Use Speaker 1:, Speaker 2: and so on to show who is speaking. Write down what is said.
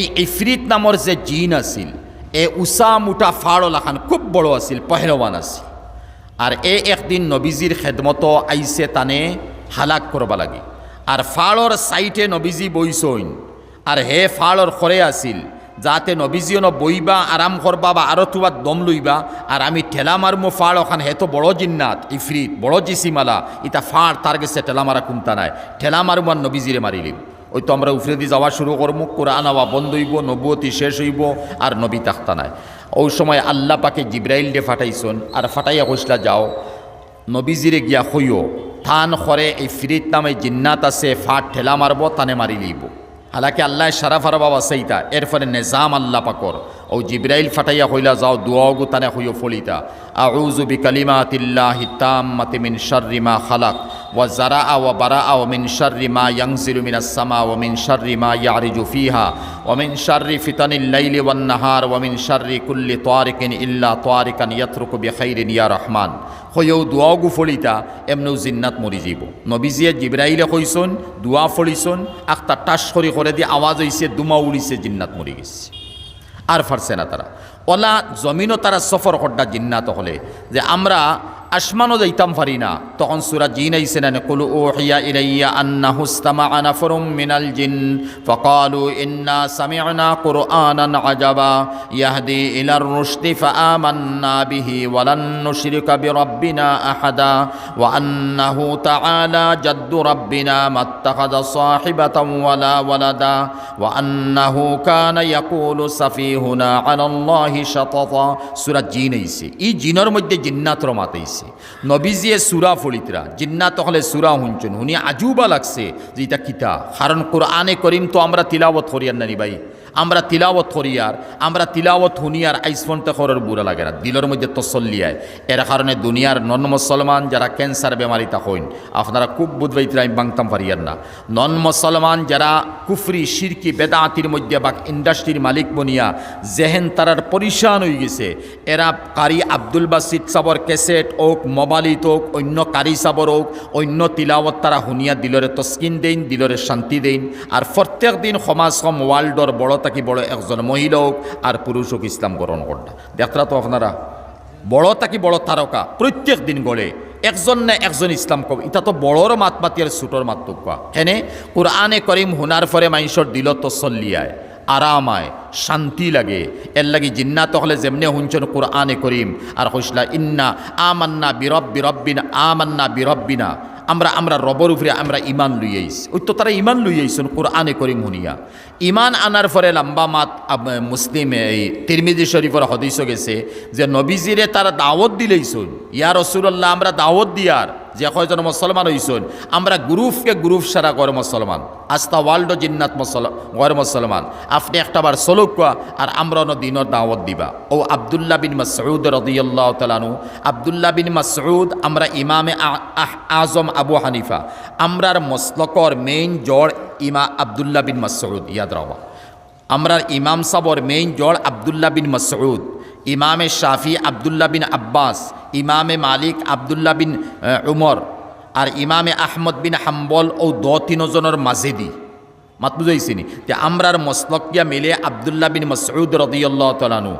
Speaker 1: এই ইফরিত নামৰ যে জিন আছিল, এ উষা মুঠা ফাড় লাখান খুব বড় আছিল, পহলৱান আছিল। আর এ একদিন নবীজির খেদমত আইসে তানে হালাক করবা লাগে। আর ফাড়র সাইটে নবীজি বইসইন আর হে ফাড়র খরে আছিল, যাতে নবীজিও বইবা আরাম করবা বা আরও তুবার দম লইবা, আর আমি ঠেলা মারমো ফাড় ওখান হে তো বড় জিন্নাত ইফরিত বড় জিসিমালা ইতা ফাড় তার গেছে ঠেলা মারা কুমতা নাই। ঠেলা মারমো আর নবীজিরে মারিলিম ওই তো আমরা উফরে দিয়ে যাওয়া শুরু করব, কোরআন আওয়া বন্ধ হইব, নবুয়তি শেষ হইব, আর নবী তাখতা নাই। ওই সময় আল্লাহ পাকে জিব্রাইল ডে ফাটাইছন, আর ফাটাইয়া কইসলা, যাও, নবীজিরে গিয়া হইও, থান খরে এই ফিরিত নামে জিন্নাত আছে, ফাট ঠেলা মারব তানে মারি লইব। হালাকি আল্লাহ সারা ফারা বাবা সেইটা এরপরে নেজাম আল্লাহ পাকর। ও জিব্রাইল ফাটাইয়া হইলা যাও দুয়াগু তানে হইও ফলিতা। আউযু বিকালিমাতিল্লাহি তাম্মাতি হিতাম মাতিমিন মা খালাক। ওয়া জারাআ ওয়া বারাআ ওয়া মিন শাররি মা ইয়ানজিলু মিনাস সামা ওয়া মিন শাররি মা ইয়ারিজু ফিহা ওয়া মিন শাররি ফিতানিল কুল্লি তারিকিন ইল্লা তারিকান ইয়াতরুকু বিখাইরিন ইয়া রহমান হইও দুয়াগু ফলিতা এমনেও জিন্নাত মরি যাব নবীজিয়ে জিব্রাইলে কইছন দুয়া ফলিছন আখতা টাস করে করে দিয়ে আওয়াজ হইছে দুমা উড়িছে জিন্নাত মরি গেছে আর ফারছে না তারা ওলা জমিনও তারা সফর করডা জিন্নাত হলে যে আমরা আসমানও যাইতাম পারি না তখন সুরা জিন আইসে না কুলু ও হিয়া ইলাইয়া আন্না হুস্তামা আনা ফরুম মিনাল জিন ফকালু ইন্না সামিআনা কুরআনান আজাবা ইয়াহদি ইলার রুশদি ফাআমান্না বিহি ওয়ালান নুশরিকা বিরাব্বিনা আহাদা ওয়া আন্নাহু তাআলা জাদ্দু রাব্বিনা মাত্তাখাযা সাহিবাতান ওয়ালা ওয়ালাদা ওয়া আন্নাহু কানা ইয়াকুলু সাফিহুনা আলাল্লাহি শাতাতা, সূরা জিন আইছে। এই জিনের মধ্যে জিন্নাত রমাত মাতাইছে নবীজিয়ে সুরা ফলিতরা, জিন্নাত হলে সুরা হুনচুন। হুনি আজুবা লাগছে যে এটা কিতা কারণ কোরআনে করিম তো আমরা তিলাবত করিয়ান নানি ভাই। আমরা তিলাওয়াত করিয়ার আমরা তিলাওয়াত হুনিয়ার আইসফোন তখরের বুড়া লাগে না, দিলের মধ্যে তসল্লিয়ায় এর কারণে দুনিয়ার নন মুসলমান যারা ক্যান্সার বেমারিতা হইন, আপনারা খুব বুধবাইতে আমি বাংতাম পারিয়ার না। নন মুসলমান যারা কুফরি সিরকি বেদাতির মধ্যে বা ইন্ডাস্ট্রির মালিক বনিয়া জেহেন তারার পরিশান হয়ে গেছে, এরা কারি আব্দুল বাসিদ সাবর ক্যাসেট হোক মোবাইলিত হোক, অন্য কারি সাবর হোক, অন্য তিলাওয়াত তারা হুনিয়া দিলরে তস্কিন দেন দিলরে শান্তি দেন আর প্রত্যেক দিন সমাজ সম ওয়ার্ল্ডর বড় থাকি বড় একজন মহিলা আর পুরুষ হোক ইসলাম গ্রহণ করটা দেখরা তো আপনারা? বড় বড় তারকা, প্রত্যেক দিন গড়ে একজন না একজন ইসলাম কব। এটা তো বড়র মাত মাতি আর ছোটর মাত তো কোয়া। হেনে কোরআনে করিম হুনার ফরে মাইসর দিল তো চল্লিয়ায় আরাম আয় শান্তি লাগে। এর লাগি জিন্নাত হলে যেমনে হুঞ্চন কোরআনে করিম। আর হইসলা ইন্না আমান্না বিরব বিরব্বিনা আমান্না বিরব্বিনা। আমরা আমরা রবর উপরে আমরা ইমান লইয়াইস ওই তো তারা ইমান লইয়াইছেন কোরআনে করিম হুনিয়া ইমান আনার পরে লম্বা মাত মুসলিম, এই তিরমিজি শরীফর হদিস গেছে যে, নবীজিরে তারা দাওয়াত দিলেইছুন। ইয়া রসুল্লাহ আমরা দাওয়াত দিয়ার। যে কয়জন মুসলমান হইছুন? আমরা গ্রুপকে গ্রুপ সারা করে মুসলমান। আস্তা ওয়ার্ল্ড জিন্নাত মুসল গড় মুসলমান। আপনি একটাবার সলুক কোয়া আর আমরা অন্য দিনের দাওয়াত দিবা। ও আবদুল্লাহ বিন মাসউদ রদিয়াল্লাহ তালানু আবদুল্লাহ বিন মাসউদ আমরা ইমামে আজম আবু হানিফা। আমরার মসলকর মেইন জড় ইমা আবদুল্লাহ বিন মাসউদ, ইয়াদ রাবা আমরার ইমাম সাবর মেইন জড় আবদুল্লাহ বিন মাসউদ। ইমামে শাফি আবদুল্লা বিন আব্বাস, ইমামে মালিক আবদুল্লা বিন উমর আর ইমামে আহমদ বিন হাম্বল ও দ তিনজনের মাঝেদি মাত বুঝাইছিনি? তে আমরার মসলকিয়া মিলে আবদুল্লা বিন মসউদ রদিয়াল্লাহ তালানু